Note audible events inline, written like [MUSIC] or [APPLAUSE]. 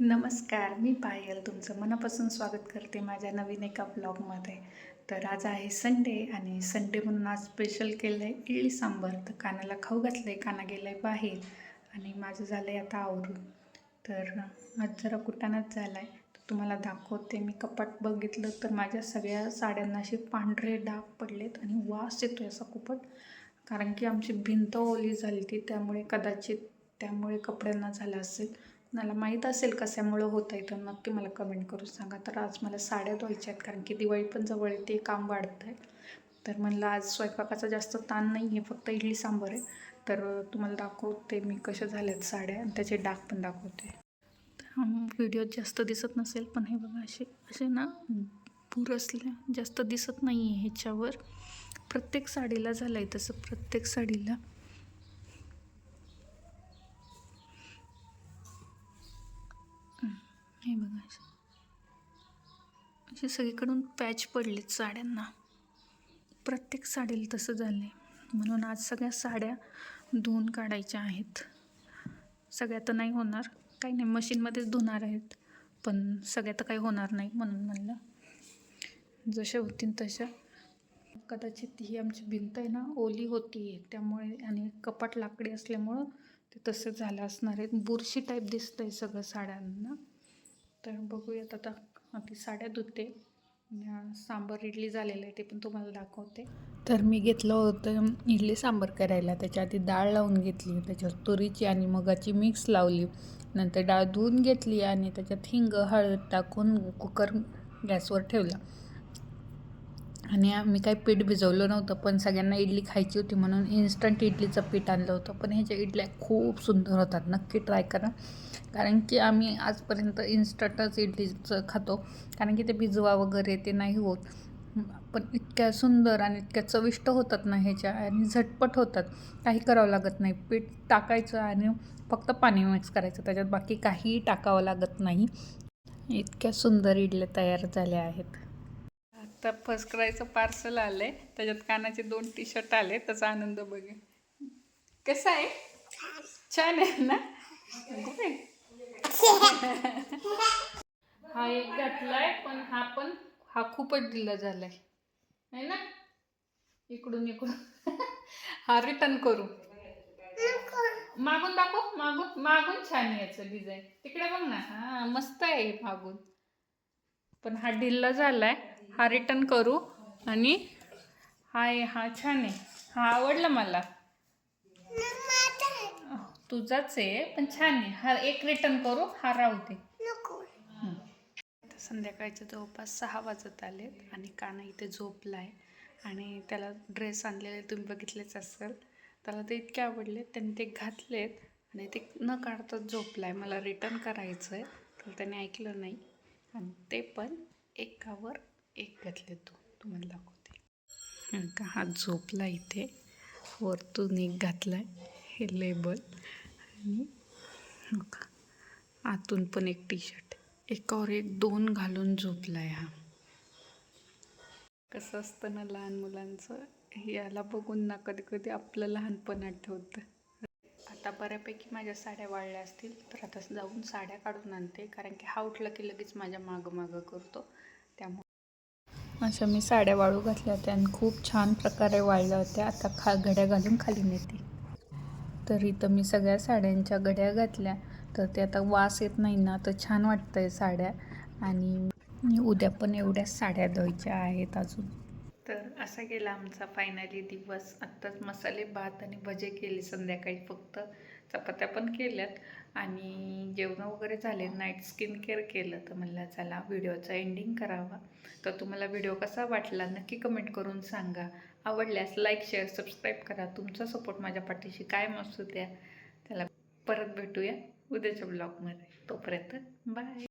नमस्कार मी पायल तुमचं मनापासून स्वागत करते माझ्या नवीन एका ब्लॉगमध्ये. तर आज आहे संडे आणि संडे म्हणून आज स्पेशल केलं आहे इडली सांबर. तर कानाला खाऊ घातलं आहे काना गेलं आहे बाहेर आणि माझं झालं आहे आता आवरून. तर आज जरा कुटाणाच झाला आहे तर तुम्हाला दाखवते. मी कपाट बघितलं तर माझ्या सगळ्या साड्यांना असे पांढरे डाग पडलेत आणि वास येतो असा खूपच. कारण की आमची भिंत ओली झाली ती त्यामुळे कदाचित त्यामुळे कपड्यांना झालं असेल. मला माहीत असेल कशामुळं होत आहे तर नक्की मला कमेंट करून सांगा. तर आज मला साड्या धुवायच्या आहेत कारण की दिवाळी पण जवळ येते काम वाढतं आहे तर म्हणलं आज स्वयंपाकाचा जास्त ताण नाही आहे फक्त इडली सांबार आहे. तर तुम्हाला दाखवते मी कशा झाल्यात साड्या आणि त्याचे डाग पण दाखवते. व्हिडिओत जास्त दिसत नसेल पण हे बघा असे असे ना पूर असल्या जास्त दिसत नाही आहे ह्याच्यावर. प्रत्येक साडीला झालं आहे तसं प्रत्येक साडीला. हे बघा असे. सगळीकडून पॅच पडलेत साड्यांना. प्रत्येक साडीला तसं झालं आहे म्हणून आज सगळ्या साड्या धुवून काढायच्या आहेत. सगळ्या तर नाही होणार. काही नाही मशीनमध्येच धुणार आहेत. पण सगळ्या तर काही होणार नाही म्हणून म्हणलं. जशा होतील तशा. कदाचित ही आमची भिंत आहे ना ओली होती. आहे त्यामुळे आणि कपाट लाकडी असल्यामुळं ते तसं झालं असणार आहे. बुरशी टाईप दिसतं आहे सगळं साड्यांना. तर बघूयात आता ती साड्या धुते. सांबर इडली झालेलं आहे ते पण तुम्हाला दाखवते. तर मी घेतलं होतं इडली सांबर करायला. त्याच्या आधी डाळ लावून घेतली. त्याच्यावर तुरीची आणि मगाची मिक्स लावली. नंतर डाळ धुवून घेतली आणि त्याच्यात हिंग हळद टाकून कुकर गॅसवर ठेवला. आणि आम्ही काही पीठ भिजवलं नव्हतं पण सगळ्यांना इडली खायची होती म्हणून इन्स्टंट इडलीचं पीठ आणलं होतं. पण ह्याच्या इडल्या खूप सुंदर होतात. नक्की ट्राय करा. कारण की आम्ही आजपर्यंत इन्स्टंटच इडलीचं खातो. कारण की ते भिजवा वगैरे ते नाही होत. पण इतक्या सुंदर आणि इतक्या चविष्ट होतात ना ह्याच्या आणि झटपट होतात. काही करावं लागत नाही. पीठ टाकायचं आणि फक्त पाणी मिक्स करायचं. त्याच्यात बाकी काहीही टाकावं लागत नाही. इतक्या सुंदर इडल्या तयार झाल्या आहेत. आता फर्स्ट करायचं पार्सल आलं आहे त्याच्यात कानाचे दोन टी शर्ट आले त्याचा आनंद बघे कसा आहे? छान आहे ना? [LAUGHS] हा एक घातलाय पण हा पण हा खूपच ढिला झालाय. आहे ना? इकडून इकडून. [LAUGHS] हा रिटर्न करू. मागून दाखव मागून मागून छान याचं डिझाईन तिकडे बघ ना. हा मस्त आहे मागून. पण हा ढिल्ला झालाय. हा रिटर्न करू आणि हा हा छान आहे. हा आवडला मला. तुझाच आहे पण छान आहे. हा एक रिटर्न करू हा राहू दे. संध्याकाळचे जवळपास सहा वाजत आलेत आणि काना इथे झोपला आहे आणि त्याला ड्रेस आणलेले तुम्ही बघितलेच असेल. त्याला ते इतके आवडले त्यांनी ते घातलेत आणि ते न काढताच झोपला आहे मला रिटर्न करायचं आहे तर त्याने ऐकलं नाही. आणि ते पण एकावर एक घातले तू तुम्हाला दाखवते. का? हा झोपला इथे. वरतून एक घातला आहे हे लेबल. आणि हो का? आतून पण एक टी शर्ट एकावर एक दोन घालून झोपला आहे हा. कसं असतं ना लहान मुलांचं? याला बघून ना कधी कधी आपलं लहानपण आठवतं. आता बऱ्यापैकी माझ्या साड्या वाळल्या असतील तर आता जाऊन साड्या काढून आणते. कारण की हा उठला की लगेच माझ्या मागं मागं करतो. त्यामुळे अशा मी साड्या वाळू घातल्या होत्या आणि खूप छान प्रकारे वाळल्या होत्या. आता खा घड्या घालून खाली नेते. तर इथं मी सगळ्या साड्यांच्या घड्या घातल्या. तर ते आता वास येत नाही ना तर छान वाटतंय साड्या. आणि उद्या पण एवढ्याच साड्या धुवायच्या आहेत अजून. तर असा गेला आमचा फायनली दिवस. आत्ताच मसाले भात आणि भजे केले संध्याकाळी. फक्त चपात्या पण केल्यात आणि जेवण वगैरे झाले. नाईट स्किन केअर केलं. तर म्हणलं चला व्हिडिओचा एंडिंग करावा. तर तुम्हाला व्हिडिओ कसा वाटला नक्की कमेंट करून सांगा. आवडल्यास लाईक शेअर सबस्क्राईब करा. तुमचा सपोर्ट माझ्या पाठीशी कायम असू द्या. त्याला परत भेटूया उद्याच्या ब्लॉगमध्ये तोपर्यंत बाय